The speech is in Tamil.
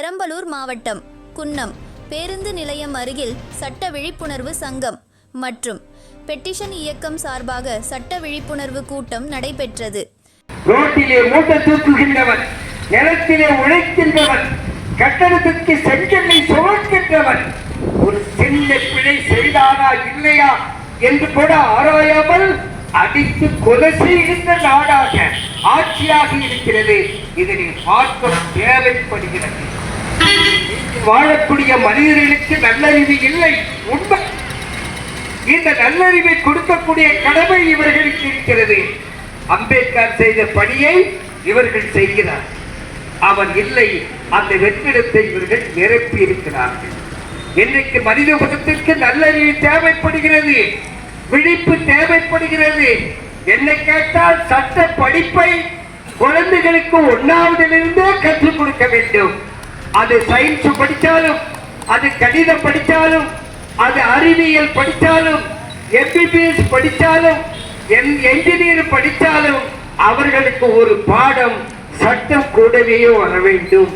பெரம்பலூர் மாவட்டம் குன்னம் பேருந்து நிலையம் அருகில் சட்ட விழிப்புணர்வு சங்கம் மற்றும் பெட்டிஷன் இயக்கம் சார்பாக சட்ட விழிப்புணர்வு கூட்டம் நடைபெற்றது. ரோட்டிலே மூட்டை தூக்குகின்றவன் நிலத்திலே உழைக்கின்றவன் கட்டடத்திற்கு செங்கல்லை சுமக்கின்றவன் ஒரு சின்ன பிழை செய்தானா இல்லையா என்று கூட ஆராயாமல் அடித்து கொலை செய்கின்ற நாடாக ஆட்சியாக இருக்கிறது. இதனை பார்க்க தேவைப்படுகிறது. வாழக்கூடிய மனிதர்களுக்கு நல்லறிவு இல்லை. உண்மை. இந்த நல்லறிவை கொடுக்கக்கூடிய கடமை இவர்களுக்கு இருக்கிறது. அம்பேத்கர் செய்த பணியை இவர்கள் செய்கிறார். அவன் இல்லை அந்த வெற்றிடத்தை இவர்கள் நிரப்பி இருக்கிறார்கள். இன்றைக்கு மனித குலத்திற்கு நல்லறிவு தேவைப்படுகிறது. விழிப்பு தேவைப்படுகிறது. என்னை கேட்டால் சட்ட படிப்பை குழந்தைகளுக்கு ஒன்னாவதிலிருந்தே கற்றுக் கொடுக்க வேண்டும். அது சயின்ஸ் படித்தாலும் அது கணிதம் படித்தாலும் அது அறிவியல் படித்தாலும் எம்பிபிஎஸ் படித்தாலும் என்ஜினியர் படித்தாலும் அவர்களுக்கு ஒரு பாடம் சட்டம் கூடவே வர வேண்டும்.